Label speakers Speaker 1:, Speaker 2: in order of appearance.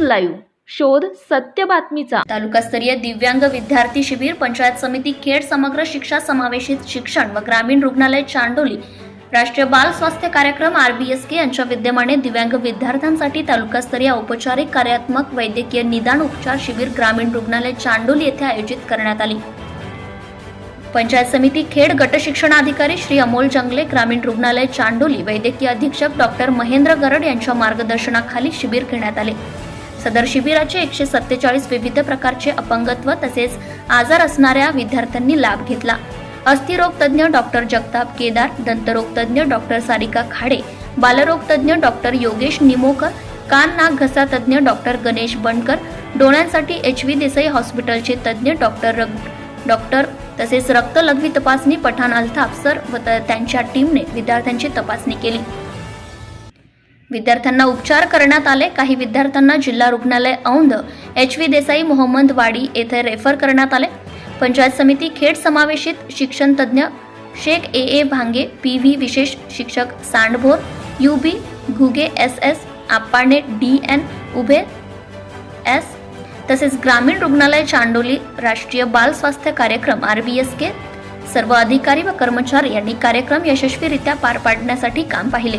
Speaker 1: Live शोध सत्य बातमीचा.
Speaker 2: तालुकास्तरीय दिव्यांग विद्यार्थी शिबिर पंचायत समिती खेड समग्र शिक्षा समावेशित शिक्षण व ग्रामीण रुग्णालय चांडोली. राष्ट्रीय बाल स्वास्थ्य कार्यक्रम आरबीएसके यांच्या विद्यमाने दिव्यांग विद्यार्थ्यांसाठी तालुकास्तरीय औपचारिक कार्यात्मक वैद्यकीय निदान उपचार शिबिर ग्रामीण रुग्णालय चांडोली येथे आयोजित करण्यात आली. पंचायत समिती खेड गट शिक्षणाधिकारी श्री अमोल जंगले ग्रामीण रुग्णालय चांडोली वैद्यकीय अधीक्षक डॉक्टर महेंद्र गरड यांच्या मार्गदर्शनाखाली शिबिर घेण्यात आले. सदर शिबिराचे एकशे सत्तेचाळीस विविध प्रकारचे अपंगत्व तसेच आजार असणाऱ्या विद्यार्थ्यांनी लाभ घेतला. अस्थिरोग तज्ज्ञ डॉक्टर जगताप केदार दंतरोग तज्ज्ञ डॉक्टर सारिका खाडे बालरोगतज्ज्ञ डॉक्टर योगेश निमोकर कान नाक घसा तज्ज्ञ डॉक्टर गणेश बनकर डोळ्यांसाठी एच व्ही देसाई हॉस्पिटलचे तज्ज्ञ डॉक्टर रग डॉक्टर तसेच रक्त लघवी तपासणी पठाण अल्ताफ सर व त- त्यांच्या टीमने विद्यार्थ्यांची तपासणी केली. विद्यार्थ्यांना उपचार करण्यात आले. काही विद्यार्थ्यांना जिल्हा रुग्णालय औंध एच व्ही देसाई मोहम्मद वाडी येथे रेफर करण्यात आले. पंचायत समिती खेड समावेशित शिक्षण तज्ज्ञ Shaikh A. A. Bhange P. V. विशेष शिक्षक Sandbhor U. B. Ghuge S. S. Appane D. N. Ubhe S. तसेच ग्रामीण रुग्णालय चांडोली राष्ट्रीय बाल स्वास्थ्य कार्यक्रम आर. बी. एस. के. सर्व अधिकारी व कर्मचारी यांनी कार्यक्रम यशस्वीरित्या पार पाडण्यासाठी काम पाहिले.